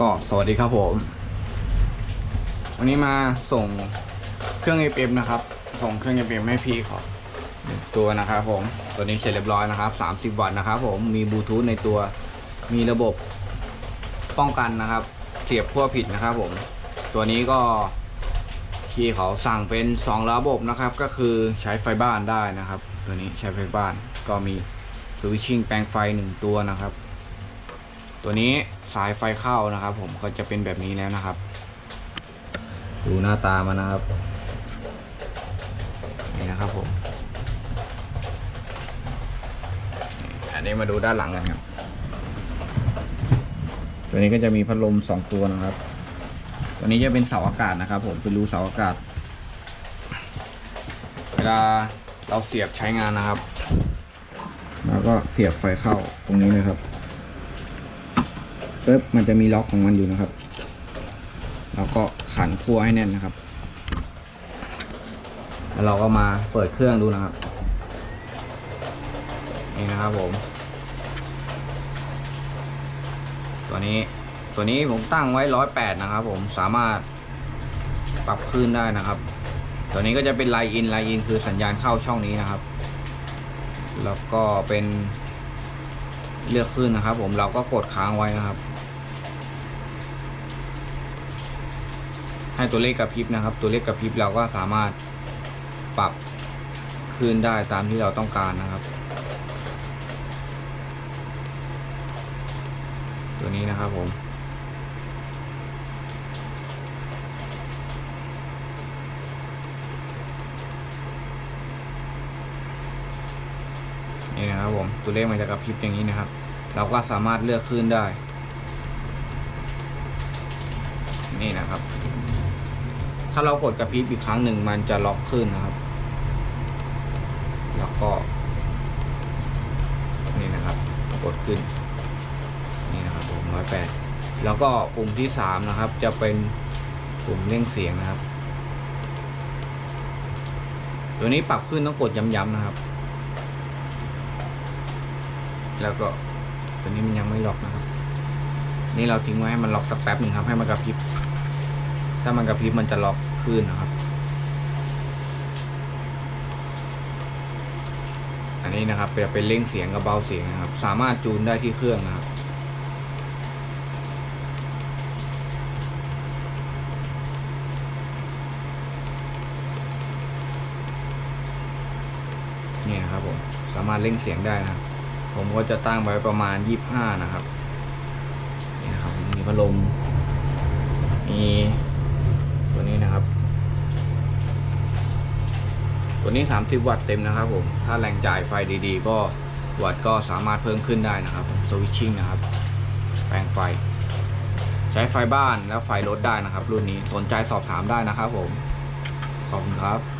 ก็สวัสดีครับผม วันนี้มาส่งเครื่อง FM นะครับ ส่งเครื่อง FM ให้พี่ขาหนึ่งตัวนะครับผม ตัวนี้เสร็จเรียบร้อยนะครับ 30 วัตต์นะครับผม มีบลูทูธในตัว มีระบบป้องกันนะครับ เสียบขั้วผิดนะครับผม ตัวนี้ก็พี่เขาสั่งเป็น 2 ระบบนะครับ ก็คือใช้ไฟบ้านได้นะครับ ตัวนี้ใช้ไฟบ้าน ก็มีสวิตชิ่งแปลงไฟหนึ่งตัวนะครับ ตัวนี้สายไฟเข้านะครับ ผมก็จะเป็นแบบนี้แล้วนะครับ ดูหน้าตามันนะครับนี่นะครับผมอันนี้มาดูด้านหลังกันครับ ตัวนี้ก็จะมีพัดลมสองตัวนะครับ ตัวนี้จะเป็นเสาอากาศนะครับ ผมเป็นรูเสาอากาศ เวลาเราเสียบใช้งานนะครับ แล้วก็เสียบไฟเข้าตรงนี้เลยครับ ปึ๊บมันจะมีล็อกของมันอยู่นะครับแล้วก็ขันคั่วให้แน่นนะครับ แล้วเราก็มาเปิดเครื่องดูนะครับ นี่นะครับผม ตัวนี้ตัวนี้ผมตั้งไว้ร้อยแปดนะครับ ผมสามารถปรับคลื่นได้นะครับ ตัวนี้ก็จะเป็นไลน์อินไลน์อินคือสัญญาณเข้าช่องนี้นะครับ แล้วก็เป็นเลือกคลื่นนะครับ ผมเราก็กดค้างไว้นะครับ ให้ตัวเลขกระพริบนะครับ ตัวเลขกระพริบเราก็สามารถปรับคลื่นได้ตามที่เราต้องการนะครับ ตัวนี้นะครับผมนี่นะครับผมตัวเลขมันจะกระพริบอย่างนี้นะครับ เราก็สามารถเลือกคลื่นได้ นี่นะครับ ถ้าเรากดกระพริบอีกครั้งหนึ่งมันจะล็อกคลื่นนะครับ แล้วก็ นี่นะครับ กดขึ้น นี่นะครับผมร้อยแปดแล้วก็ปุ่มที่สามนะครับ จะเป็นปุ่มเร่งเสียงนะครับ ตัวนี้ปรับขึ้นต้องกดย้ำๆนะครับ แล้วก็ตัวนี้มันยังไม่ล็อกนะครับ นี่เราทิ้งไว้ให้มันล็อกสักแป๊บหนึ่งครับ ให้มันกระพริบ ถ้ามันกระพริบมันจะล็อก ขึ้นนะครับ อันนี้นะครับจะเป็นเร่งเสียงกับเบาเสียงนะครับ สามารถจูนได้ที่เครื่องนะครับนี่นะครับผมสามารถเร่งเสียงได้นะครับผมก็จะตั้งไว้ประมาณ25นะครับนี่นะครับมีพัดลมมีตัวนี้นะครับ ตัวนี้ 30 วัตต์เต็มนะครับผม ถ้าแรงจ่ายไฟดีๆ ก็วัตต์ก็สามารถเพิ่มขึ้นได้นะครับผมสวิตชิ่งนะครับ แปลงไฟ ใช้ไฟบ้านแล้วไฟรถได้นะครับ รุ่นนี้สนใจสอบถามได้นะครับผม ขอบคุณครับ